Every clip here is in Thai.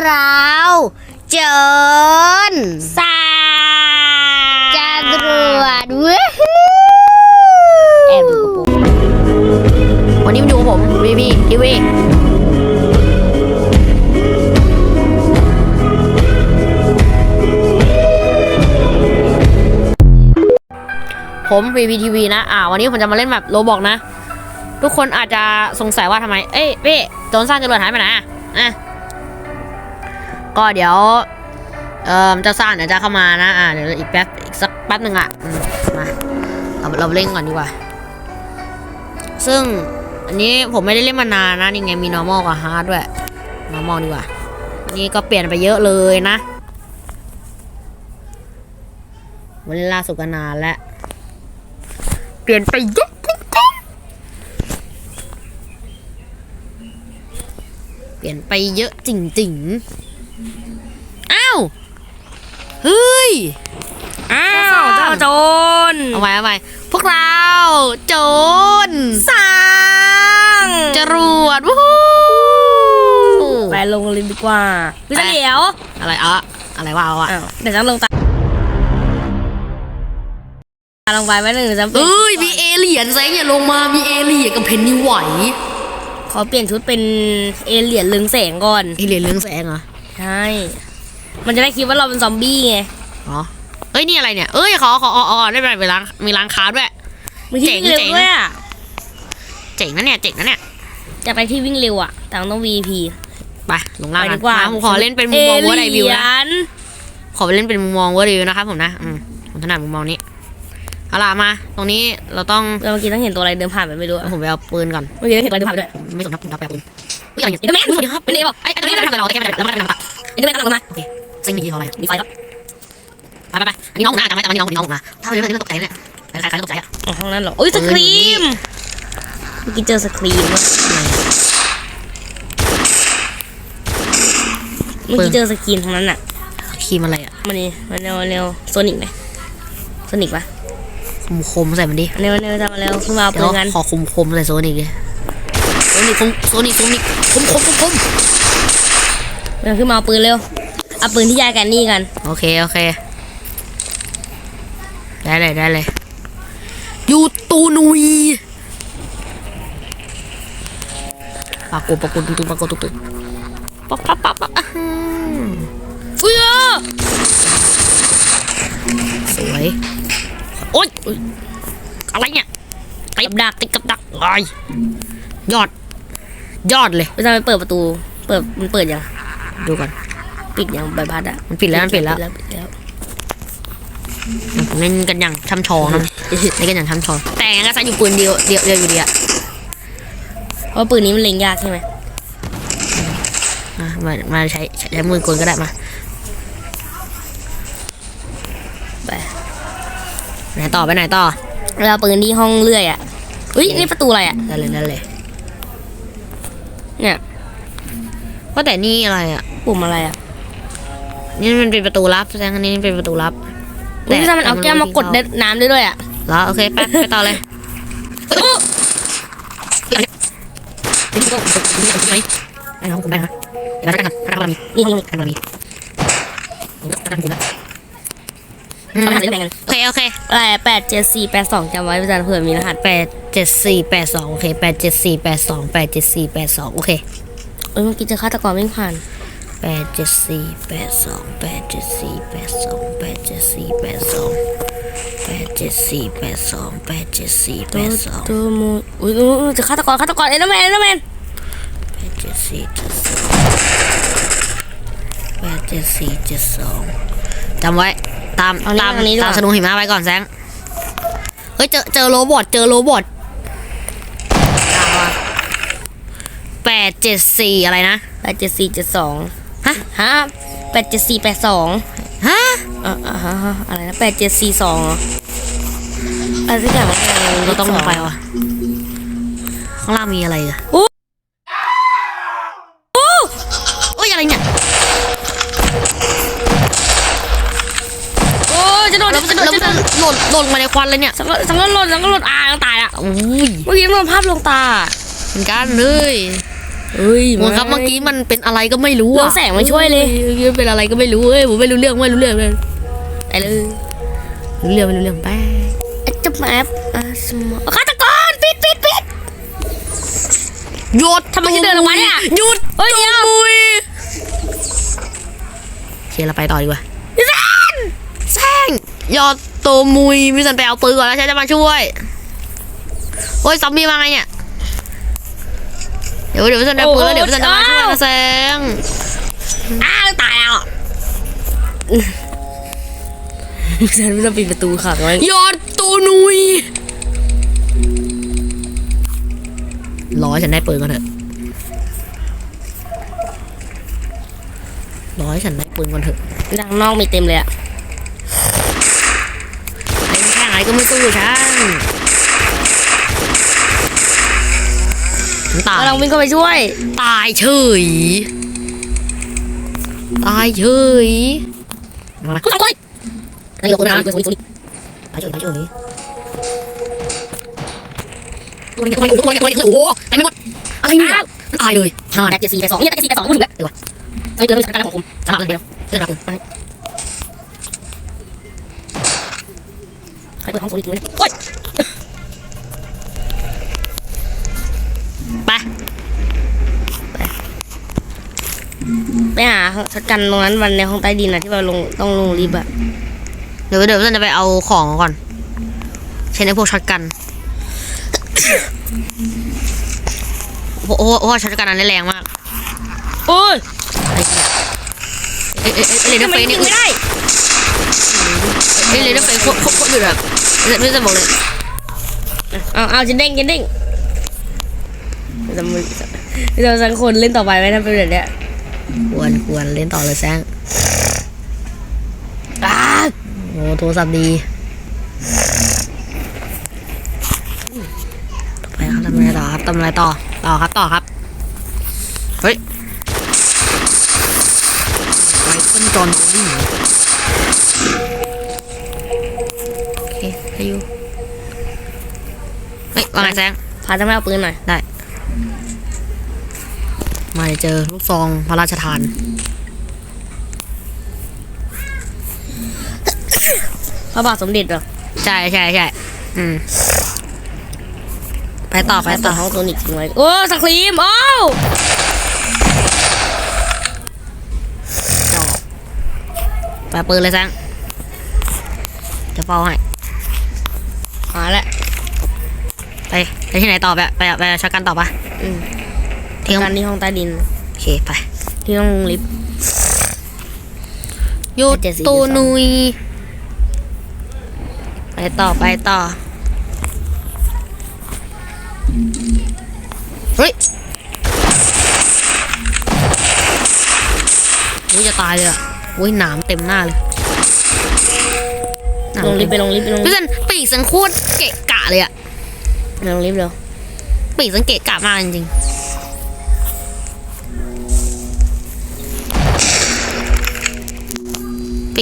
เราโจนสาจรวดว้าวแอบดูกระโปรงวันนี้มาดูกับผมวีวีทีวีผมวีวีทีวีนะ อ่า วันนี้ผมจะมาเล่นแบบโรบอกนะ ทุกคนอาจจะสงสัยว่าทำไม เอ้ยเป้โจนสร้างจรวดหายไปไหนอะอะ ก็เดี๋ยว เอ่อจะสร้างเดี๋ยวจะเข้ามานะ อ่าเดี๋ยวอีกแป๊บอีกสักแป๊บหนึ่งอะมาเราเราเล่นก่อนดีกว่า ซึ่งอันนี้ผมไม่ได้เล่นมานานนะนี่ไงมี normal กับ hard ด้วย normal ดีกว่า นี่ก็เปลี่ยนไปเยอะเลยนะวันล่าสุดก็นานแล้ว เปลี่ยนไปเยอะเปลี่ยนไปเยอะจริงๆาวเฮ้ยอ้าวเจ้าโจรเอาไว้เอาไว้พวกเราโจรสร้างจรวดวู้ฮู้ไปลงลินดีกว่าพี่เฉลียวอะไรอะอะไรวะเอาอะอ้าวเดี๋ยวจะลงตาลงไปไว้หนึ่งจะเปลี่ยนเอ้ยมีเอเลี่ยนแซงอย่าลงมามีเอเลี่ยนกับเพนนี่ไหวขอเปลี่ยนชุดเป็นเอเลี่ยนลึงแสงก่อนเอเลี่ยนเรื่องแสงเหรอใช่ มันจะได้คิดว่าเราเป็นซอมบี้ไงอ๋อเอ้ยนี่อะไรเนี่ยเอ้ยขอขออ๋อได้ไปไปร้านมีร้านค้าด้วยมีที่เจ๋งวิ่งเร็วเจ๋ง ด้วยอะเจ๋งนะเนี่ยเจ๋งนะเนี่ยจะไปที่วิ่งเร็วอะแต่ต้อง VP ไปลงล่างไปกัดีนกว่ามาผมขอเล่นเป็นมุมมองว่าไดวิวนะ เยนขอไปเล่นเป็นมุมมองว่าไดวิวนะครับผมนะอืมผมถนัดมุมมองนี้เอาล่ะมา ตรงนี้เราต้องเราเมื่อกี้ต้องเห็นตัวอะไรเดินผ่านไปไม่รู้อะผมไปเอาปืนก่อน เมื่อกี้ต้องเห็นตัวอะไรเดินผ่านไปด้วยไม่สนครับผมรับแปปืนเฮ้ยอะไรเนี่ยเอ็นเดอร์แมนสวัสดีครับเป็นเอบอกไอ้ยอันนี้ไม่ได้ทำอะไรเราแต่แค่ไม่ได้แล้วมันกำลังตัด เอ็นเดอร์แมนกำลังลงมาโอเคซิงมียี่ห้อไรอะมีไฟแล้วไปไปไปอันนี้น้องผมนะจำไว้จำไว้นี่น้องผมนี่น้องผมนะถ้าไม่ได้เรื่องตกใจเนี่ยใครใครตกใจอะห้องนั้นเหรออุ้ยสครีมเมื่อกี้เจอสครีมว่ะเมื่อกี้เจอสกรีนตรงนั้นอะครีมอะไรอะมานี่มาเร็วเร็วโซนิกไหมโซนิกปะคมคมใส่มันดิเร็วเร็วทำมาเร็วขึ้นมาเอาเดี๋ยปืวนกันขอคมคมใส่โซนิกดิโซนิกคมโซนิกโซนิกคมคมคมคม เร็วขึ้นมาเอาปืนเร็ว เอาปืนที่ยายแกันนี่กัน โอเค โอเค ได้เลยได้เลยยูตูนุยปากกูปากกูตุ๊กตุ๊กปากกูตุ๊กตุ๊กปั๊บปั๊บปั๊บปั๊บอะฮึ่มอุ้ยเออสวยโอ๊ยอุ๊ยอะไรเนี่ยติดดักติดกับดักลอยยอด ยอดเลยไปทำไปเปิดประตู เปิดมันเปิดยัง ดูก่อน ปิดยังใบพัดอะมันปิดแล้วมันปิดแล้วปิดแล้วเล่นกันอย่างช่ำชองนะเล่นกันอย่างช่ำชอง แต่ยังก็ใช้อยู่ปืนเดียวเดียวเดียวอยู่ดีอะเพราะปืนนี้มันเล็งยากใช่ไหมอะมามาใช้ใช้ใช้มือกลก็ได้มาไปไหนต่อไปไหนต่อเวลาปืนที่ห้องเลื่อยอะอุ้ยนี่ประตูอะไรอะได้เลยได้เลยเนี่ย ว่าแต่นี่อะไรอะ ปุ่มอะไรอะนี่มันเป็นประตูลับแสดงอันนี้เป็นประตูลับอุ้ยพี่ซันมันเอาแก้วมากดได้น้ำได้ด้วยอะแล้วโอเคไปไปต่อเลยไอ้น้องผมได้นะเดี๋ยวเราจะกันกันกันมีนี่นี่กันมีกันผมนะทำรหัสได้แบ่งกันโอเคโอเคอะไรแปดเจ็ดสี่แปดสองจำไว้พี่ซันเผื่อมีรหัสแปดเจ็ดสี่แปดสองโอเคแปดเจ็ดสี่แปดสองแปดเจ็ดสี่แปดสองโอเค เอ้ยเมื่อกี้จอฆาตกรวิ่งผ่านแปดเจ็ดสี่แปดสองแปดเจ็ดสี่แปดสองแปดเจ็ดสี่แปดสองแปดเจ็ดสี่แปดสองแปดเจ็ดสี่แปดสองตัวมูอุ้ยอุ้ยอุ้ยเจอฆาตกรฆาตกรเอ็นเอร์แมนเอ็นเดอร์แมนแปดเจ็ดสี่เจ็ดสองแปดเจ็ดสี่เจ็ดสองจำไว้ตามตามตามสนุหิมะไว้ก่อนแซงเฮ้ยเจอเจอโรบอทเจอโรบอท แปดเจ็ดสี่อะไรนะแปดเจ็ดสี่เจ็ดสองฮะฮะแปดเจ็ดสี่แปดสองฮะอ่าอ่าฮะฮะอะไรนะแปดเจ็ดสี่สองอะไรสักอย่างเราต้องลงไปวะข้างล่างมีอะไรอะโอ้โอ้ยอะไรเนี่ยโอ้จะโดนเราจะโดนเราจะโดนหล่นหล่นมาในควันเลยเนี่ยสังก็สังก็หล่นสังก็หล่นอ่าตายละอุ้ยเมื่อกี้โดนภาพลวงตาเหมือนกันเลยฮ เฮ้ยคุณครับเมื่อกี้มันเป็นอะไรก็ไม่รู้เรื่อะองแสงมาช่วยเลยเมื่อกี้เป็นอะไรก็ไม่รู้เอ้ยผมไม่รู้เรื่องไม่รู้เรื่องเลยไปเลยรู้เรื่องไม่รู้เรื่องไปจะแมปอะสมอฆาตกรปิดปิดปิดหยุดทำไมฉันเดินออกมาเนี่ยหยุดเฮ้ยเดี๋ยวมุยโอเคเราไปต่อดีกว่าพี่ซันแซงยอดตัวมุยพี่สันไปเอาปืนก่อนแล้วฉันจะมาช่วยโอ้ยซอมบี้มาไงเนี่ย เดี๋ยวเดี๋ยวพี่สันไปเอาปืนแล้วเดี๋ยวพี่สันจะมาช่วยนะแซงอ้าวตายแล้วพี่ซันไม่ต้องปิดประตูขังไว้ยอดตัวนุยรอให้ฉันได้ปืนก่อนเถอะรอให้ฉันได้ปืนก่อนเถอะดังนอกมีเต็มเลยอะเล่นแค่ไหนก็ไม่สู้ฉัน ตายกำลังวิ่งเข้าไปช่วย ตายเฉย ตายเฉยมาคุณก้อยนายกนะตายเฉยตายเฉยตัวนี้ตัวนี้ตัวนี้ตัวนี้โอ้โหเต็มไปหมดอะไรเนี่ยตายเลยห้าแดกเจ็ดสี่แดกสองนี่แดกสี่แดกสองพูดถึงแล้วเดี๋ยวไอ้เดือนนี้สถานการณ์ของผมสลับกันเดียวเดือนละคนใครเปิดห้องโซลิดเลยโอ๊ย ชัดกันตรงนั้นวันในห้องใต้ดินนะที่เราลงต้องลงลิฟต์อะเดี๋ยวเดี๋ยวเราจะไปเอาของก่อนใช้ในพวกช็อตกันโอ้โหโอ้โหช็อตกันอันนี้แรงมากโอ้ยเอ้ยเอ้ยเอ้ยเอ้ยเลเดอทำร์ไมเฟสยินี่งไม่ได้เอ้ยเลเดอร์เฟสโคตรโคตรโคตรดุแบบไม่จะบอกเลยเอาเอาจินเด้งจินเด้งจะมึงเราสังคนเล่นต่อไปไหมถ้าเป็นแบบเนี้ย ควรควรเล่นต่อเลยแซงอ้าโอ้โทรศัพท์ดีต่อไปครับทำอะไรต่อครับทำอะไรต่อต่อครับต่อครับ เฮ้ยไรเฟิลจอห์นโบลี่โอเคให้อยู่เฮ้ยว่าไงแซงพาทำไมเอาปืนหน่อยได้ มาเจอลูกซองพระราชทาน พระบาทสมเด็จเหรอ ใช่ใช่ใช่อืม ไปต่อไปต่อห้องโซนิกทิ้งไว้โอ้สครีมโอ้าวไปปืนเลยแซงจะเฝ้าให้มาแล้วไป ไปที่ไหนต่อไปไปไปชักกันต่อปะอืม ที่ห้องการที่ห้องใต้ดิน โอเคไป ที่ห้องลิฟต์หยุดเจ็ดสี่ตูสองนุย ไปต่อไปต่อ เฮ้ยอุ้ยจะตายเลยอะอุ้ยหนามเต็มหน้าเลยหนามลงลิฟต์ไปเต็มลงลิฟต์ไปลงลิพี่ฟต์สันปีกสันโคตรเกะกะเลยอะลงลิฟต์เร็วปีกสังเกตกะมากจริงๆ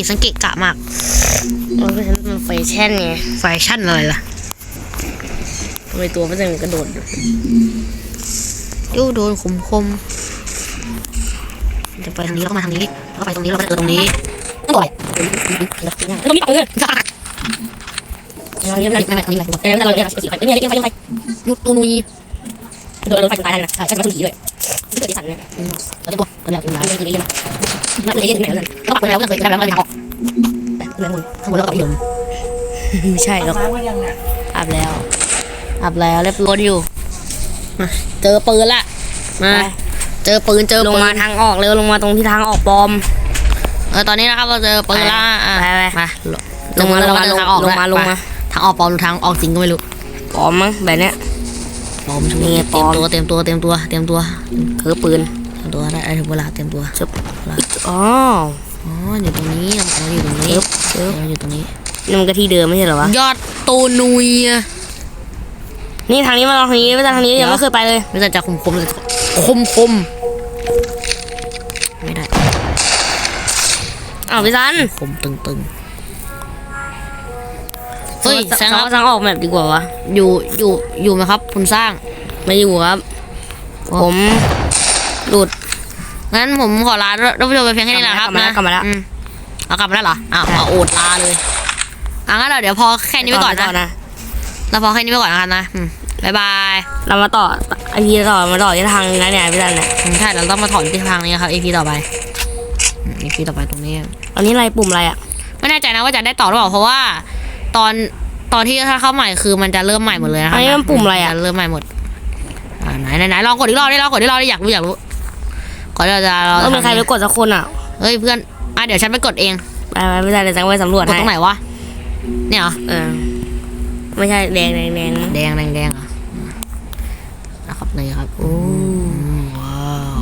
ปีกสังเกตกะมากมันก็ฉันมันไฟแช่นไงแฟชั่นอะไรล่ะทำไมตัวมันถึงกระโดดอยู่ยูโดนคมคมจะไปทางนี้แล้วก็มาทางนี้แล้วก็ไปตรงนี้แล้วก็เจอตรงนี้ต้องบ่อยตรงนี้ต่อเลยเราเรียกอะไรไม่ไม่ทางนี้เลยเดี๋ยวเราเรียกสีไฟไม่เรียกไฟเรียกไฟยูตูนุยโดนรถไฟตายเลยนะใช่ใช่มันผีด้วยเกิดที่สันเนี่ยเราจะตัวเราแบบนี้มันคือเรียก มันเลยยังไงเลยก็ปักไปแล้วก็เคยได้แล้วก็เลยออกแบบนั้นข้างบนแล้วก็พี่ผมไม่ใช่หรอกอาบแล้วอับแล้วเรียบร้อยอยู่มาเจอปืนละมาเจอปืนเจอลงปืนมาทางออกเร็วลงมาตรงที่ทางออกปลอมเออตอนนี้นะครับเราเจอปืนละอะไปไปมาลงมาแวลงมาเจอทางออกลงมาด้วยลงมาไปทางออกปลอมหรือทางออกจริงก็ไม่รู้ปลอมมั้งแบบเนี้ยปลอมช่วยนี่ไงเตรียมปลอมตัวเตรียมตัวเตรียมตัวเตรียมตัวคือปืนเตรียมตัวได้ได้ถึงเวลาเตรียมตัวชึบเวลาอ๋ออ๋ออยู่ตรงนี้เราอยู่ตรงนี้ชึบชึบเราอยู่ตรงนี้นี่มันก็ที่เดิมไม่ใช่เหรอวะยอดตูนุยอะนี่ทางนี้มาลองทางนี้ไม่ใช่ทางนี้ยังไม่เคยไปเลยไม่ใช่จะคมคมเลยคมคมไม่ได้อ้าวพี่ซันคมตึงตึงเฮ้ยแซงครับทางออกแบบดีกว่าวะอยู่อยู่อยู่ไหมครับ คุณสร้างไม่อยู่ครับอ๋อผม หลุด งั้นผมขอลาท่านผู้ชมไปเพียงแค่นี้แหละครับกลับมาแล้วนะกลับมาแล้ว อืเอากลับมาแล้วเหรออ้าวเอาโอดลาเลยอะงั้นเราเดี๋ยวพอแค่นี้ไปก่อนต่นะ นะ เราพอแค่นี้ไปก่อนนะครับนะอืมบ๊ายบายเรามาต่อไอพีต่อมาต่อที่ทางนี้นะเนี่ยพี่ดันเนี่ยอืมใช่เราต้องมาถอนที่ทางนี้ครับ EP ต่อไปอืม EP ต่อไปตรงนี้ ตอนนี้อะไรปุ่มอะไรอะ ไม่แน่ใจนะว่าจะได้ต่อหรือเปล่าเพราะว่า ตอนตอนที่ถ้าเข้าใหม่คือมันจะเริ่มใหม่หมดเลยนะคอัรันนี้มันปุ่มอะไรอะจเริ่มใหม่หมดอ่าไหนไหนไหนลองกดอีกรอบได้ลองกดอีกรอบได้อยากรู้อยากรู้ก่อนที่ เราจะเราต้องมีใครไปทำกดสักคนอะเฮ้ยเพื่อนอะเดี๋ยวฉันไปกดเองไปไปพี่ดันเดี๋ยวจะไปสำรวจกดให้ตรงไหนวะเนี่ยเหรอเออไม่ใช่แดงแดงแดงแดงแดงแดงเหรอะนะครับนี่ครับโอ้ว้าว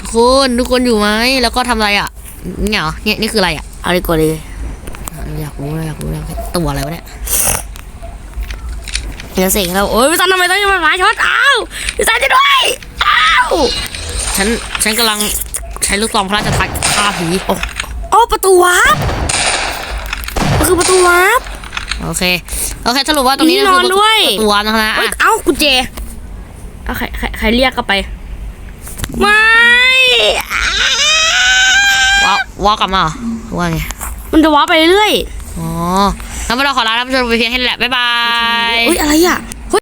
ทุกคนทุกคนอยู่ไหมแล้วก็ทำอะไรอะเนี่ยเหรอเนี่ยนี่คืออะไรอะเอาดีกว่าดีอยากรู้อยากรู้อยากรู้ตัวอะไรวะเนี่ยเดี๋ยวเสกเราโอ้ยพี่ดันทำไมต้องมาหมาช็อตอ้าวพี่ดันจะด้วยอ้าว ฉัน ฉันกำลังใช้ลูกซองพระราชทานฆ่าผีโอ้ประตูวาร์ปมันคือประตูวาร์ปโอเค โอเคสรุปว่าตรงนี้มีนอนคืด้วยตัวนะคะเอ้ยอะเอ้ากุญแจเอาใครใครใครเรียกเข้าไป ไม่ว้าวว้าวกลับมาเหรอว่าไง มันจะวาร์ปไปเรื่อยอ๋อแล้วเราขอลาท่านผู้ชมไปเพียงแค่นี้แหละ บ๊ายบาย เอ้ยอะไรอะ